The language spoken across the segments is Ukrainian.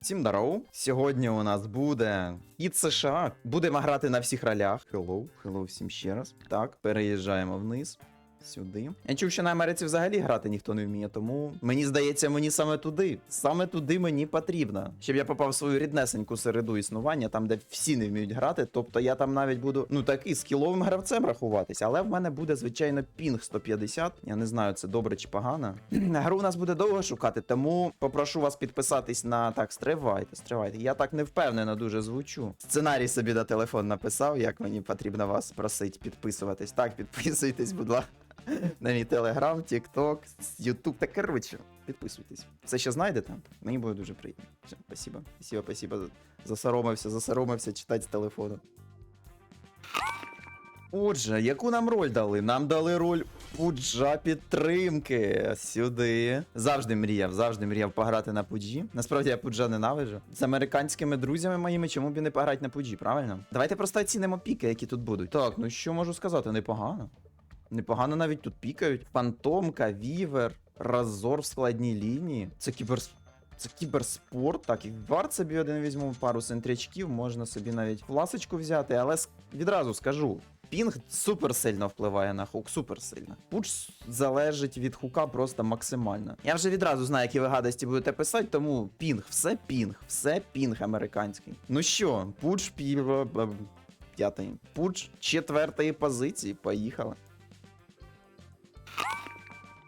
Всім здоров. Сьогодні у нас буде і США. Будемо грати на всіх ролях. Hello, hello всім ще раз. Так, переїжджаємо вниз. Сюди. Я чув, що на Америці взагалі грати ніхто не вміє, тому мені здається, мені саме туди. Саме туди мені потрібно. Щоб я попав в свою ріднесеньку середу існування, там, де всі не вміють грати. Тобто я там навіть буду ну такий скіловим гравцем рахуватися. Але в мене буде, звичайно, пінг 150. Я не знаю, це добре чи погано. Гру у нас буде довго шукати, тому попрошу вас підписатись на так, стривайте, стривайте. Я так не впевнено дуже звучу. Сценарій собі на телефон написав, як мені потрібно вас просить підписуватись. Так, підписуйтесь, будь ласка. На мій телеграм, тікток, ютуб. Та коротше, підписуйтесь. Все ще знайдете? Мені буде дуже приємно. Все, спасибо. Спасибо, спасибо. Засоромився, засоромився читати з телефону. Отже, яку нам роль дали? Нам дали роль пуджа підтримки. Сюди. Завжди мріяв, завжди мріяв пограти на пуджі. Насправді я пуджа ненавиджу. З американськими друзями моїми, чому б і не пограти на пуджі, правильно? Давайте просто оцінимо піки, які тут будуть. Так, ну що можу сказати, непогано. Непогано навіть тут пікають. Фантомка, Вівер, Разор в складній лінії. Це кібер... Це кіберспорт. Так, і варт собі один візьму пару сентрячків, можна собі навіть фласочку взяти, але відразу скажу. Пінг супер сильно впливає на хук, супер сильно. Пуч залежить від хука просто максимально. Я вже відразу знаю, які ви гадості будете писати, тому пінг, все пінг, все пінг американський. Ну що, пуч п'ятий. Пуч четвертої позиції. Поїхали.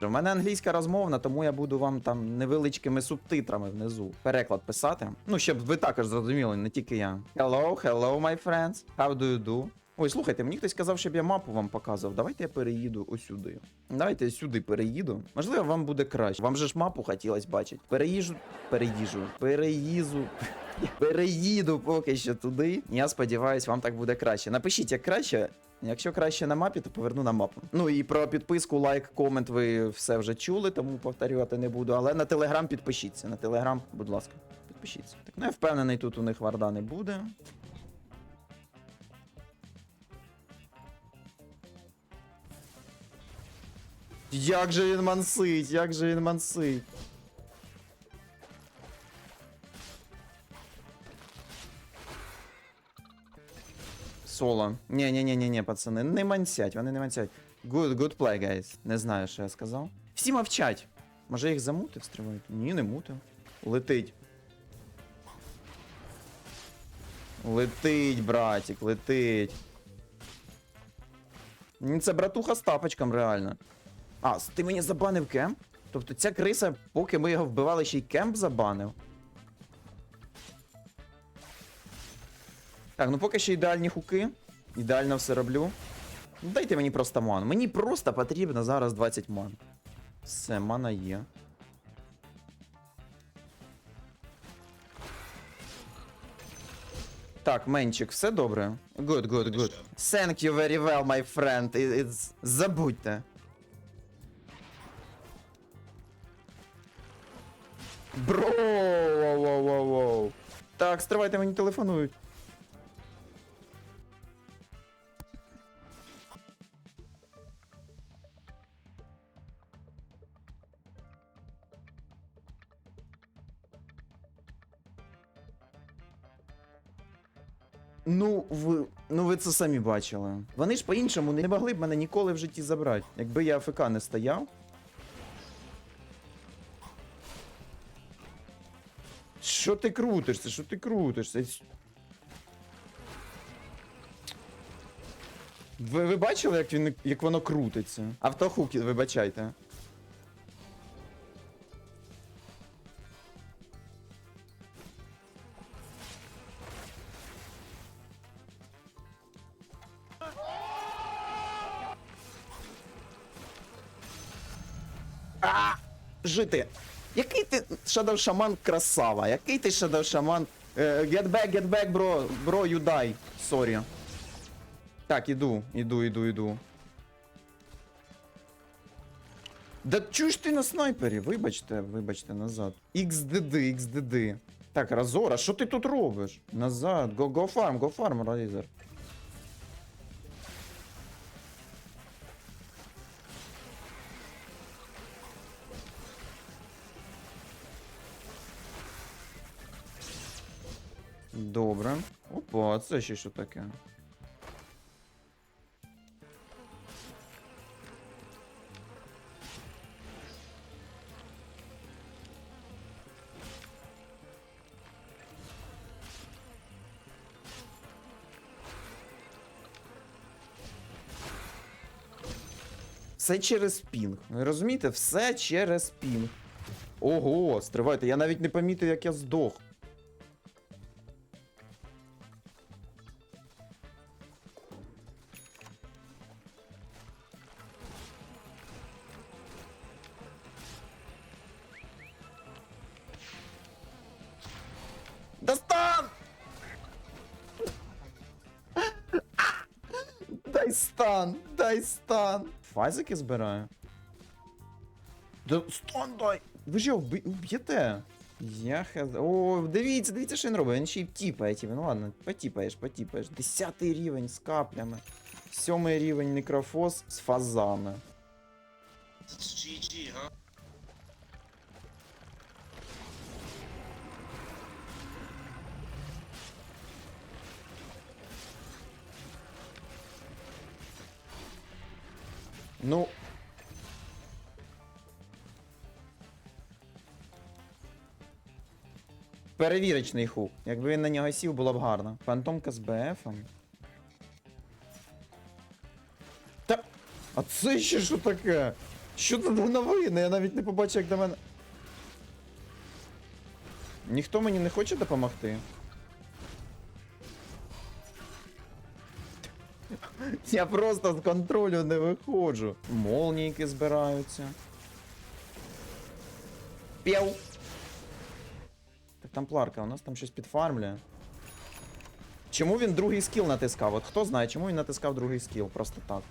У мене англійська розмовна, тому я буду вам там невеличкими субтитрами внизу переклад писати. Ну, щоб ви також зрозуміли, не тільки я. Hello, hello, my friends. How do you do? Ой, слухайте, мені хтось казав, щоб я мапу вам показував. Давайте я переїду ось сюди. Давайте я сюди переїду. Можливо, вам буде краще. Вам же ж мапу хотілося бачити. Переїжу, переїжу, переїзу. Переїду поки що туди. Я сподіваюся, вам так буде краще. Напишіть, як краще. Якщо краще на мапі, то поверну на мапу. Ну і про підписку, лайк, комент ви все вже чули, тому повторювати не буду. Але на телеграм підпишіться. На телеграм, будь ласка, підпишіться. Так, ну я впевнений, тут у них варда не буде. Як же він мансить, як же він мансить. Соло. Ні, ні, ні, ні, пацани, не мансять, вони не мансять. Good, good play, guys. Не знаю, що я сказав. Всі мовчать. Може їх замутив, стривають? Ні, не мутив. Летить. Летить, братик, летить. Це братуха з тапочком, реально. А, ти мені забанив кемп? Тобто ця криса, поки ми його вбивали, ще й кемп забанив. Так, ну поки що ідеальні хуки. Ідеально все роблю. Ну, Дайте мені просто ман. Мені просто потрібно зараз 20 ман. Все, мана є. Так, Менчик, все добре. Good, good, good. Thank you very well, my friend. It's... Забудьте. Бро! Воу, воу, воу, воу. Так, стривайте, мені телефонують. Ну, ви, ну ви це самі бачили. Вони ж по-іншому не могли б мене ніколи в житті забрати, якби я АФК не стояв. Що ти крутишся? Що ти крутишся? Ви, ви бачили, як, він, як воно крутиться? Автохуки, вибачайте. А! Жити! Який ти Shaman красава? Який ти Shaman? Е, get back, get back, bro. Bro, you die. Sorry. Так, іду, іду, іду, іду. Да чуєш ти на снайпері? Вибачте, вибачте, назад. XDD, XDD. Так, Разора, що ти тут робиш? Назад. Go, go farm, go farm, Razer. Добре. Опа, а це ще що таке? Все через пінг. Ви розумієте? Все через пінг. Ого, стривайте, я навіть не помітив, як я здох. стан, дай стан. Фазики збираю. Да стан дай! Ви ж його вби- вб'єте? Я хз... О, дивіться, дивіться, що він робить. Він ще й тіпає, тіпає. Ну ладно, потіпаєш, потіпаєш. Десятий рівень з каплями. Сьомий рівень некрофос з фазами. GG, га? Ну. Перевірочний хук. Якби він на нього сів, було б гарно. Фантомка з БФом. Та. А це ще що таке? Що це новини? Я навіть не побачив, як до мене. Ніхто мені не хоче допомогти. Я просто з контролю не виходжу. Молнійки збираються. П'яу. Так там пларка, у нас там щось підфармлює. Чому він другий скіл натискав? От хто знає, чому він натискав другий скіл? Просто так.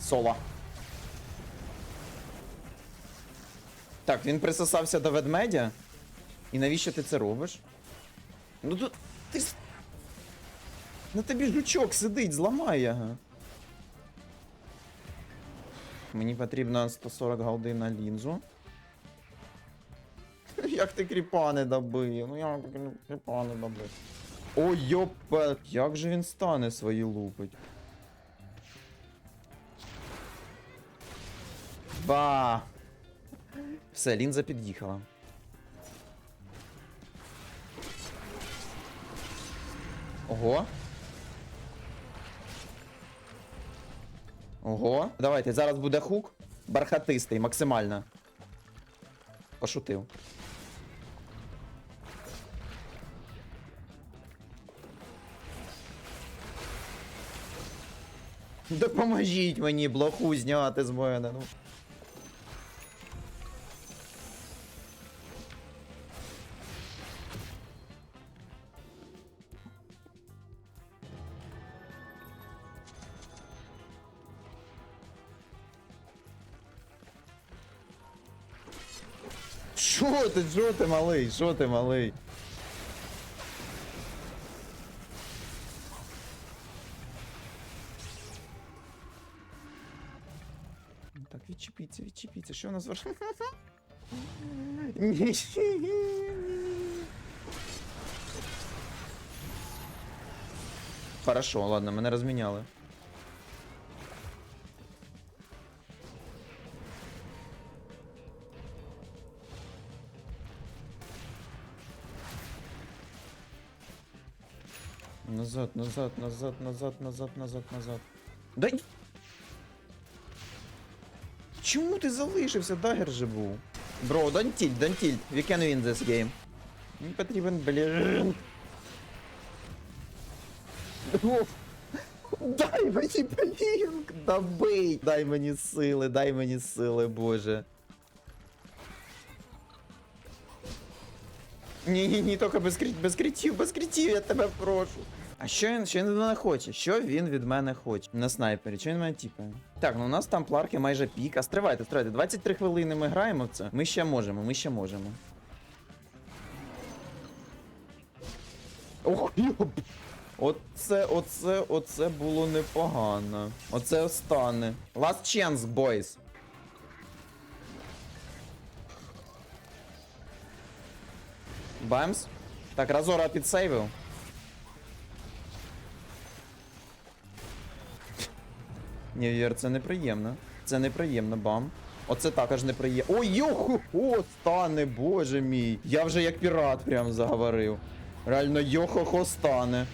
Соло. Так, він присосався до ведмедя. І навіщо ти це робиш? Ну тут. Ти. На тобі жучок сидить, зламай його. Мені потрібно 140 голди на лінзу. Як ти кріпа не добив? Ну як ти кріпа не добив? Ой, йопа, як же він стане свої лупить? Ба! Все, лінза під'їхала. Ого. Ого. Давайте, зараз буде хук. Бархатистий, максимально. Пошутив. Допоможіть мені блоху зняти з мене. Ну. Що ти, що ти малий? Що ти малий? Так, відчепіться, відчепіться. Що у нас ваш? Ні. Хорошо, ладно, мене розміняли. Назад, назад, назад, назад, назад, назад, назад. Дай. Чому ти залишився? Дагер же був. Бро, don't tilt, don't tilt. We can win this game. Мені потрібен, блін. О, Дай мені блінк, добий. Дай мені сили, дай мені сили, боже. Ні, ні, ні, тільки без, крит, без критів, без критів, я тебе прошу. А що він, що він від мене хоче? Що він від мене хоче? На снайпері, що він мене тіпає? Так, ну у нас там пларки майже пік. А стривайте, стривайте, 23 хвилини ми граємо в це. Ми ще можемо, ми ще можемо. Ох, йоп. Оце, оце, оце було непогано. Оце остане. Last chance, boys. Бамс. Так, Разора підсейвив. Ні, Вір, це неприємно. Це неприємно, бам. Оце також неприємно. Ой, йо-хо-хо, стане, боже мій. Я вже як пірат прям заговорив. Реально, йо-хо-хо стане.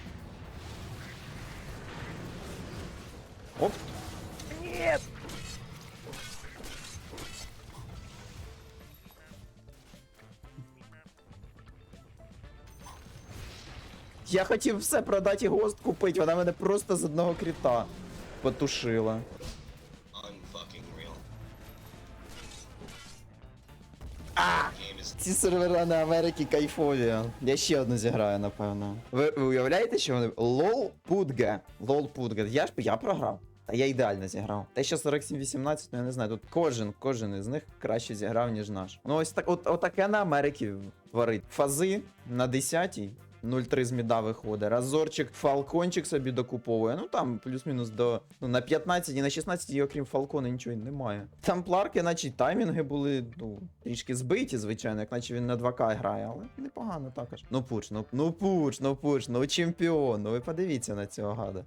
Оп. Нет! Я хотів все продати і гост купити, вона мене просто з одного кріта потушила. Ці сервера на Америці кайфові. Я ще одну зіграю, напевно. Ви, ви уявляєте, що вони. Лол Пудга. Лол Пудга. Я ж я програв. Та я ідеально зіграв. Та ще 47-18, ну я не знаю. Тут кожен, кожен із них краще зіграв, ніж наш. Ну ось так, от, отаке на Америці варить. Фази на 10-й. 0-3 з міда виходить. Разорчик, фалкончик собі докуповує. Ну там плюс-мінус до. Ну, на 15 і на 16, окрім фалкона, нічого немає. Там пларки, наче таймінги були, ну, трішки збиті, звичайно, як наче він на 2К грає, але непогано також. Ну пуч, ну, ну пуч, ну пуч, ну чемпіон. Ну ви подивіться на цього гада.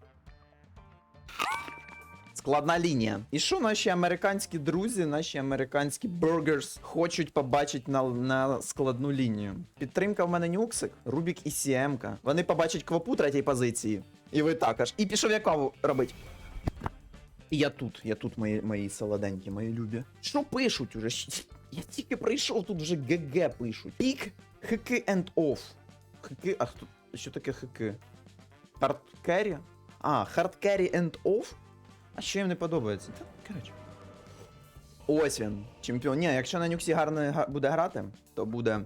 Складна лінія. І що наші американські друзі, наші американські бургерс хочуть побачити на, на складну лінію? Підтримка в мене нюксик, Рубік і Сіемка. Вони побачать квапу третій позиції. І ви також. І пішов я каву робить. І я тут, я тут, мої, мої солоденькі, мої любі. Що пишуть уже? Я тільки прийшов, тут вже ГГ пишуть. Пік, хики and off. Хики, а хто? Що таке хики? Хардкері? А, хардкері and off? А що їм не подобається? Та, коротше. Ось він, чемпіон. Ні, якщо на нюксі гарно га- буде грати, то буде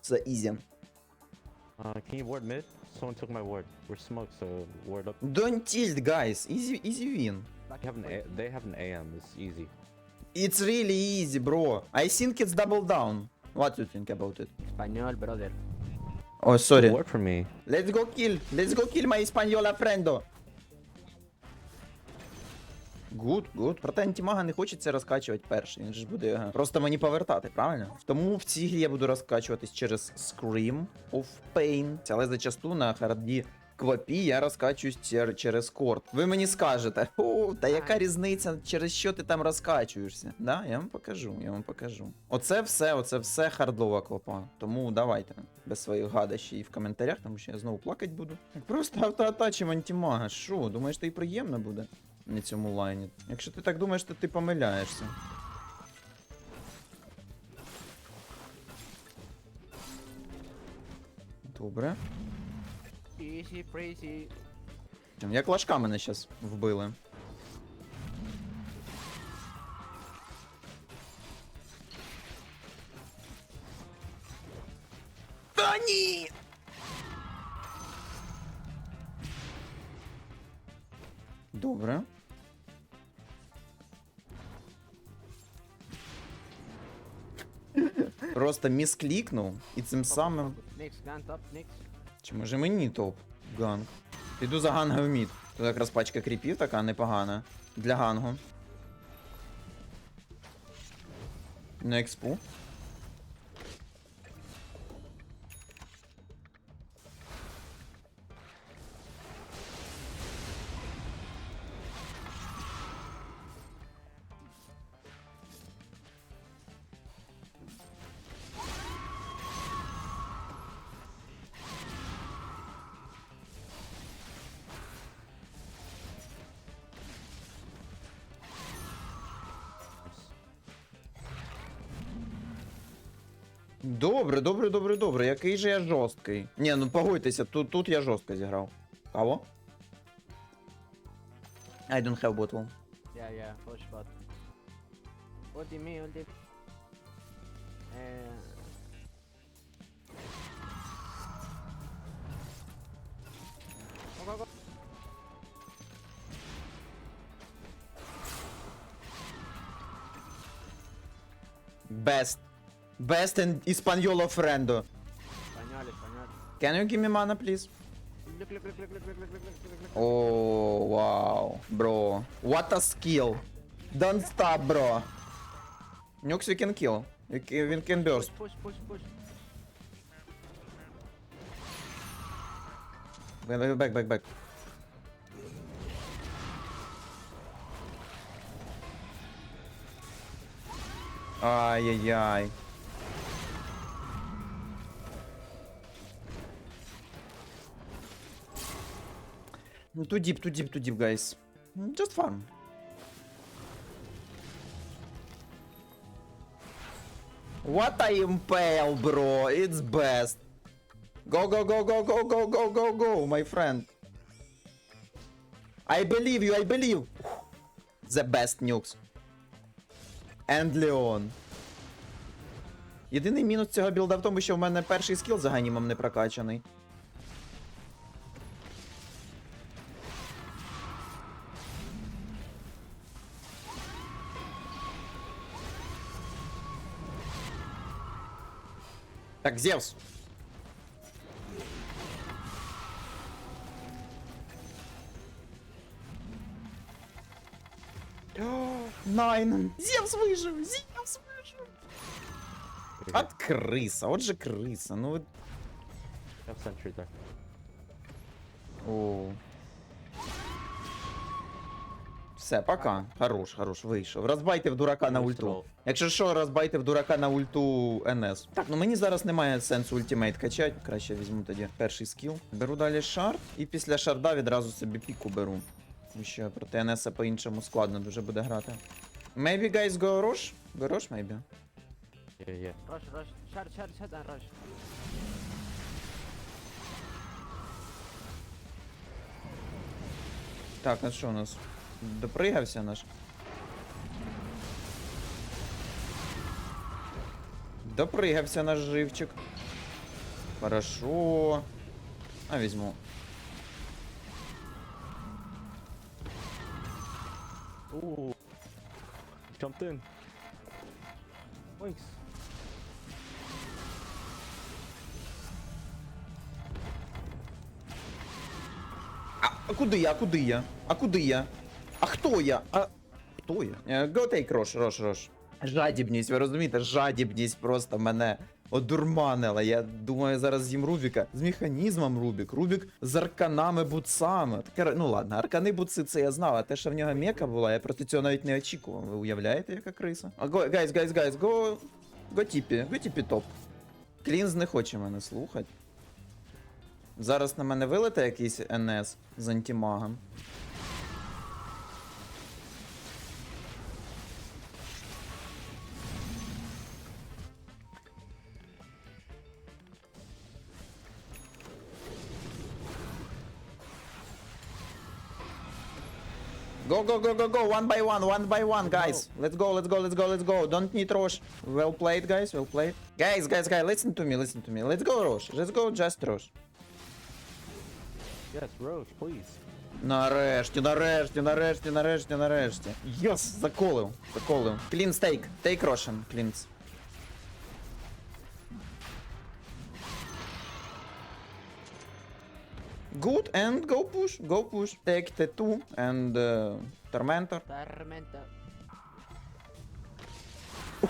це ізі. Uh, can you ward mid? Someone took my ward. We're smoked, so ward up. Don't tilt, guys. Easy, easy win. They have an A- they have an AM. It's easy. It's really easy, bro. I think it's double down. What do you think about it? Español, brother. Oh, sorry. Ward for me. Let's go kill. Let's go kill my Española friendo. Гуд, гуд. Проте антимага не хочеться розкачувати перший. Він же ж буде е, просто мені повертати, правильно? Тому в цій грі я буду розкачуватись через Scream of Pain. Але зачасту на харді квапі я розкачуюсь через корт. Ви мені скажете, о, та яка різниця, через що ти там розкачуєшся? Да, я вам покажу, я вам покажу. Оце все, оце все хардова квапа. Тому давайте без своїх гадощів в коментарях, тому що я знову плакати буду. Просто автоатачим антимага. Що, думаєш, то і приємно буде на цьому лайні? Якщо ти так думаєш, то ти помиляєшся. Добре. Easy, breezy. Як лашка мене зараз вбили. Та ні! Добре. Просто місклікнув і цим самим. Чи може мені топ? Ганг. Піду за ганга в мід. Тут якраз пачка кріпів така непогана. Для гангу. На експу. Добре, добре, добре, добре. Який же я жорсткий. Ні, ну погодьтеся, тут, тут я жорстко зіграв. Кого? I don't have bottle. Yeah, yeah, push bot. Ulti me, ulti. Eh, Go, go, go. Best. Best and Españolo friendo. Español, español. Can you give me mana, please? Look, look, look, look, look, look, look, look, look, look, look. Oh, wow. Bro. What a skill. Don't stop, bro. Nukes we can kill. We can, we can burst. Push, push, push. Back, back, back, back, back. Ай-яй-яй. Too deep, too deep, too deep, guys. Mm, Just farm. What I impale, bro. It's best. Go, go, go, go, go, go, go, go, go, my friend. I believe you, I believe. The best nukes. And Leon. Єдиний мінус цього білда в тому, що в мене перший скіл за ганімом не прокачаний. Так, Зевс. Найн. Зевс выжил, Зевс выжил. От крыса, вот же крыса, ну... Я в санчуй так. Оу. Все, пока. Хорош, хорош, вийшов. Розбайте в дурака на ульту. Якщо що, розбайте в дурака на ульту НС. Так, ну мені зараз немає сенсу ультимейт качати. Краще візьму тоді перший скіл. Беру далі шард, і після шарда відразу собі піку беру. Тому що проти НС по-іншому складно дуже буде грати. Maybe guys go rush? Go rush, maybe. Yeah, yeah. Rush, rush. Shard, shard, shard, and rush. Так, ну що у нас? Допригався наш. Допригався наш живчик. Хорошо. А візьму. Ooh. Jumped in. Winks. А, а куди я? А куди я? А куди я? А хто я? А хто я? Е, Go take Рош, Рош, Рош. Жадібність, ви розумієте? Жадібність просто мене одурманила. Я думаю, зараз з'їм Рубіка з механізмом Рубік. Рубік з арканами буцами. Таке, ну ладно, аркани буци це я знав, а те, що в нього мека була, я проти цього навіть не очікував. Ви уявляєте, яка криса? А го, гайз, гайз, гайз, го. Го тіпі топ. Клінз не хоче мене слухати. Зараз на мене вилете якийсь НС з антимагом. Go, go, go, go, go, one by one, one by one, guys. Let's go, let's go, let's go, let's go. Don't need Rosh. Well played, guys, well played. Guys, guys, guys, listen to me, listen to me. Let's go, Rosh. Let's go, just Rosh. Yes, Roche, please. Нарешті, нарешті, нарешті, нарешті, нарешті. Йос, заколив, заколив. Клін стейк, тейк Рошен, клінс. Good, and go push, go push. Take the two and uh, Tormentor. Tormenta.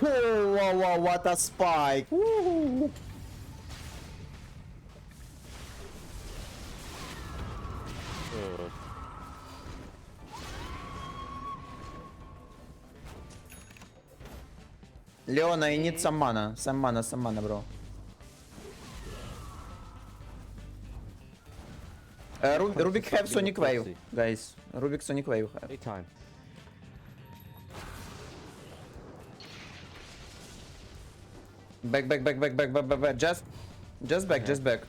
Oh, wow, wow, what a spike! Woo. Leona, I need some mana, some mana, some mana, bro. Uh, have Sonic Wave, guys. Rubik Sonic Wave have. Daytime. Back, back, back, back, back, back, back, back. Just, just back, just back.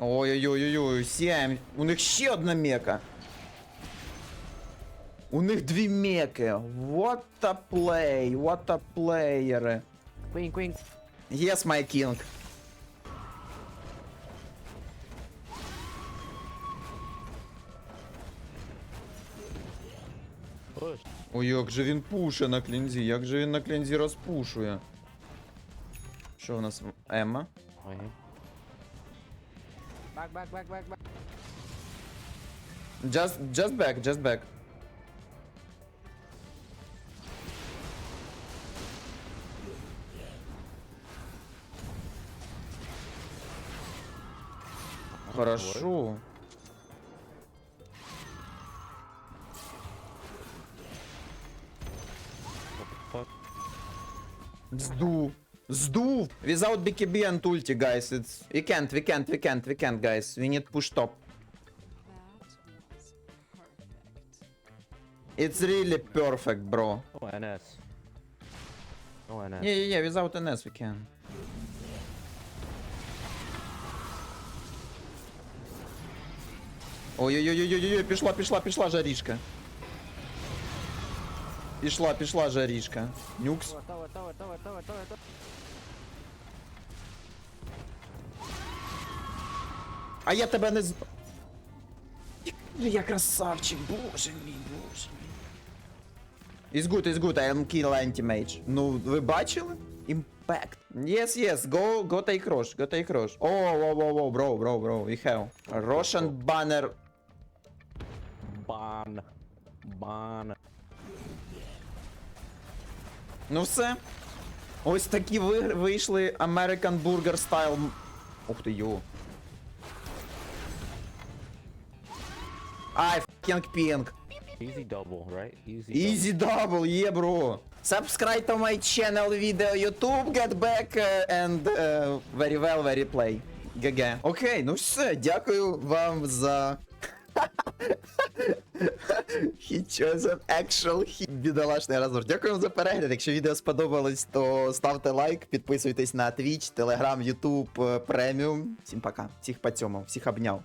Ой-ой-ой-ой, 7. У них ще одна мека. У них дві меки. What a play, what a player. Queen, queen. Yes, my king. Ой, як же він пуше на клінзі, як же він на клінзі розпушує. Що у нас? Емма? Wait. Back, back, back, back, back. Just, just back, just back. Хорошо. Fuck. Сдув. Сдув. Without BKB and ulti, guys. It's... We can't, we can't, we can't, we can't, guys. We need push top. It's really perfect, bro. No NS. No NS. Yeah, yeah, yeah, without NS we can. Ой-ой-ой-ой-ой, пішла, пішла, пішла жарішка. Пішла, пішла жарішка. Нюкс. Tower, tower, tower, tower, tower, tower, tower. А я тебе не з... Я красавчик, боже мій, боже мій. It's good, it's good, I am kill anti-mage. Ну, ви бачили? Impact. Yes, yes, go, go take Rosh, go take Rosh. Oh, oh, oh, oh, bro, bro, bro, we have. Russian banner. Ban. Ну все. Ось такі ви... вийшли American Burger Style. Ух ти, йо. Ай, fucking pink. Easy double, right? Easy. Easy double, yeah, bro. Subscribe to my channel video YouTube, get back uh, and uh, very well, very play. ГГ. Окей, ну все, дякую вам за. He chose an actual hit. Бідолашний розбор. Дякую за перегляд. Якщо відео сподобалось, то ставте лайк, підписуйтесь на Twitch, Telegram, YouTube, е, Premium. Всім пока. Всіх поцьомав, всіх обняв.